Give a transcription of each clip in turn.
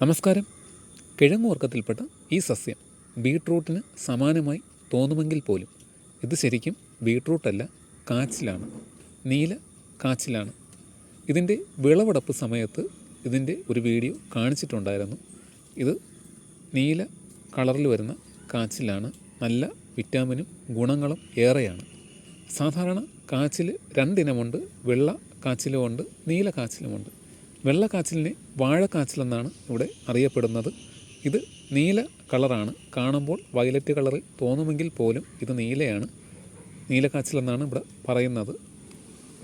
നമസ്കാരം. കിഴങ്ങുവർക്കത്തിൽപ്പെട്ട ഈ സസ്യം ബീട്രൂട്ടിന് സമാനമായി തോന്നുമെങ്കിൽ പോലും ഇത് ശരിക്കും ബീട്രൂട്ടല്ല കാച്ചിലാണ്. നീല കാച്ചിലാണ്. ഇതിന്റെ വിളവെടുപ്പ് സമയത്ത് ഇതിന്റെ ഒരു വീഡിയോ കാണിച്ചിട്ടുണ്ടായിരുന്നു. ഇത് നീല കളറിൽ വരുന്ന കാച്ചിലാണ്. നല്ല വിറ്റാമിനും ഗുണങ്ങളും ഏറെയാണ്. സാധാരണ കാച്ചിൽ രണ്ടിനമുണ്ട് വെള്ള കാച്ചിലുമുണ്ട് നീല കാച്ചിലുമുണ്ട്. വെള്ള കാച്ചിലിനെ വാഴക്കാച്ചിലെന്നാണ് ഇവിടെ അറിയപ്പെടുന്നത്. ഇത് നീല കളറാണ്. കാണുമ്പോൾ വയലറ്റ് കളറിൽ തോന്നുമെങ്കിൽ പോലും ഇത് നീലയാണ്. നീലക്കാച്ചിലെന്നാണ് ഇവിടെ പറയുന്നത്.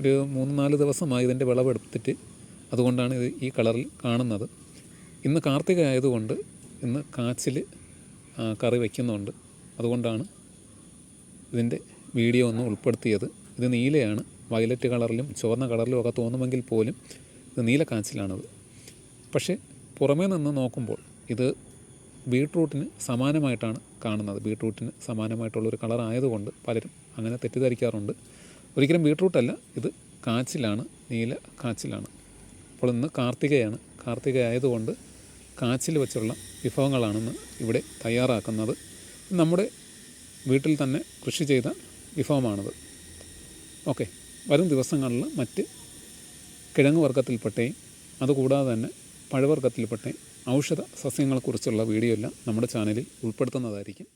ഒരു മൂന്ന് നാല് ദിവസമായി ഇതിന്റെ വിളവെടുത്തിട്ട് അതുകൊണ്ടാണ് ഇത് ഈ കളറിൽ കാണുന്നത്. ഇന്ന് കാർത്തിക ആയതുകൊണ്ട് ഇന്ന് കാച്ചിൽ കറി വയ്ക്കുന്നുണ്ട്. അതുകൊണ്ടാണ് ഇതിന്റെ വീഡിയോ ഒന്ന് ഉൾപ്പെടുത്തിയത്. ഇത് നീലയാണ്. വയലറ്റ് കളറിലും ചുവന്ന കളറിലും ഒക്കെ തോന്നുമെങ്കിൽ പോലും ഇത് നീല കാച്ചിലാണത് പക്ഷേ പുറമേ നിന്ന് നോക്കുമ്പോൾ ഇത് ബീട്രൂട്ടിന് സമാനമായിട്ടാണ് കാണുന്നത്. ബീട്രൂട്ടിന് സമാനമായിട്ടുള്ളൊരു കളർ ആയതുകൊണ്ട് പലരും അങ്ങനെ തെറ്റിദ്ധരിക്കാറുണ്ട്. ഒരിക്കലും ബീട്രൂട്ടല്ല ഇത് കാച്ചിലാണ് നീല കാച്ചിലാണ്. അപ്പോൾ ഇന്ന് കാർത്തികയാണ്. കാർത്തിക ആയതുകൊണ്ട് കാച്ചിൽ വെച്ചുള്ള വിഭവങ്ങളാണെന്ന് ഇവിടെ തയ്യാറാക്കുന്നത്. നമ്മുടെ വീട്ടിൽ തന്നെ കൃഷി ചെയ്ത വിഭവമാണത്. ഓക്കെ വരും ദിവസങ്ങളിൽ മറ്റ് കിഴങ്ങ് വർഗത്തിൽപ്പെട്ടയും അതുകൂടാതെ തന്നെ പഴവർഗത്തിൽപ്പെട്ട ഔഷധ സസ്യങ്ങളെക്കുറിച്ചുള്ള വീഡിയോ എല്ലാം നമ്മുടെ ചാനലിൽ ഉൾപ്പെടുത്തുന്നതായിരിക്കും.